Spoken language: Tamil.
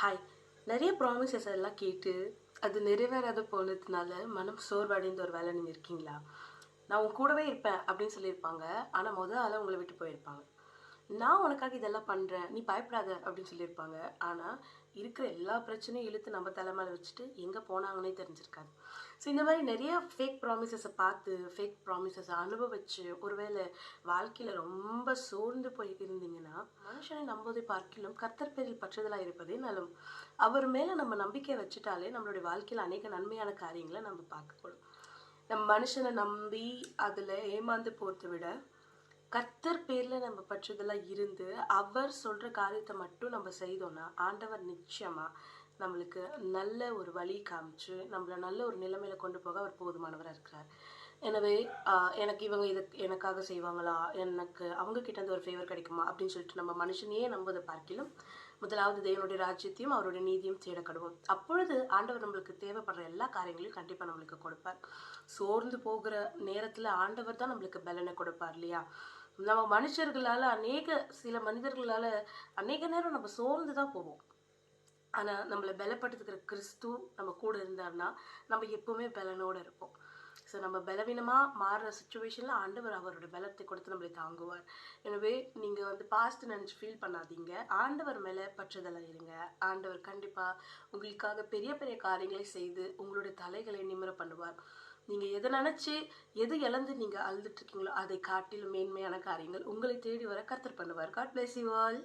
ஹாய் நிறைய ப்ராமிசஸ் எல்லாம் கேட்டு அது நிறைவேறாத போனதுனால மனம் சோர்வடைந்த ஒரு வேலை நீங்கள் இருக்கீங்களா? நான் உங்க கூடவே இருப்பேன் அப்படின்னு சொல்லியிருப்பாங்க. ஆனால் முதல் ஆளாக உங்களை விட்டு போயிருப்பாங்க. நான் உனக்காக இதெல்லாம் பண்ணுறேன் நீ பயப்படாத அப்படின்னு சொல்லியிருப்பாங்க. ஆனால் இருக்கிற எல்லா பிரச்சனையும் இழுத்து நம்ம தலைமையில் வச்சுட்டு எங்கே போனாங்கன்னே தெரிஞ்சிருக்காது. ஸோ இந்த மாதிரி நிறைய ஃபேக் ப்ராமிசஸை பார்த்து ஃபேக் ப்ராமிசஸை அனுபவிச்சு ஒருவேளை வாழ்க்கையில் ரொம்ப சோர்ந்து போய் இருந்தீங்கன்னா மனுஷனை நம்புவதை பார்க்கிலும் கர்த்தர் பேரில் பற்றுதலாக இருப்பதே நலம். அவர் மேலே நம்ம நம்பிக்கை வச்சுட்டாலே நம்மளுடைய வாழ்க்கையில் அநேக நன்மையான காரியங்களை நம்ம பார்க்கப்படும் நம்ம மனுஷனை நம்பி அதில் ஏமாந்து போகிறத விட கர்த்தர் பேர்ல நம்ம பற்றதெல்லாம் இருந்து அவர் சொல்ற காரியத்தை மட்டும் நம்ம செய்தோம்னா ஆண்டவர் நிச்சயமா நம்மளுக்கு நல்ல ஒரு வழி காமிச்சு நம்மளை நல்ல ஒரு நிலைமையில கொண்டு போக அவர் போதுமானவராக இருக்கிறார். எனவே எனக்கு இவங்க இது எனக்காக செய்வாங்களா? எனக்கு அவங்க கிட்ட ஒரு ஃபேவர் கிடைக்குமா? அப்படின்னு சொல்லிட்டு நம்ம மனுஷனையே நம்புவதை பார்க்கிலும் முதலாவது தேவனுடைய ராஜ்யத்தையும் அவருடைய நீதியும் தேட கடுவோம். அப்பொழுது ஆண்டவர் நம்மளுக்கு தேவைப்படுற எல்லா காரியங்களையும் கண்டிப்பாக நம்மளுக்கு கொடுப்பார். சோர்ந்து போகிற நேரத்தில் ஆண்டவர் தான் நம்மளுக்கு பலனை கொடுப்பார் இல்லையா? நம்ம மனுஷர்களால் அநேக சில மனிதர்களால் அநேக நேரம் நம்ம சோர்ந்து தான் போவோம். ஆனால் நம்மளை பலப்படுத்துக்கிற கிறிஸ்து நம்ம கூட இருந்தார்னா நம்ம எப்பவுமே பலனோடு இருப்போம். ஸோ நம்ம பலவீனமாக மாறுற சுச்சுவேஷனில் ஆண்டவர் அவரோட பலத்தை கொடுத்து நம்மளை தாங்குவார். எனவே நீங்கள் வந்து பாஸ்ட் நினச்சி ஃபீல் பண்ணாதீங்க. ஆண்டவர் மேலே பற்றுதலாக இருங்க. ஆண்டவர் கண்டிப்பாக உங்களுக்காக பெரிய பெரிய காரியங்களை செய்து உங்களுடைய தலைகளை நிமிர பண்ணுவார். நீங்கள் எதை நினச்சி எது இழந்து நீங்கள் அழுதுட்டு இருக்கீங்களோ அதை காட்டிலும் மேன்மையான காரியங்கள் உங்களை தேடி வர கத்தர் பண்ணுவார். God bless you all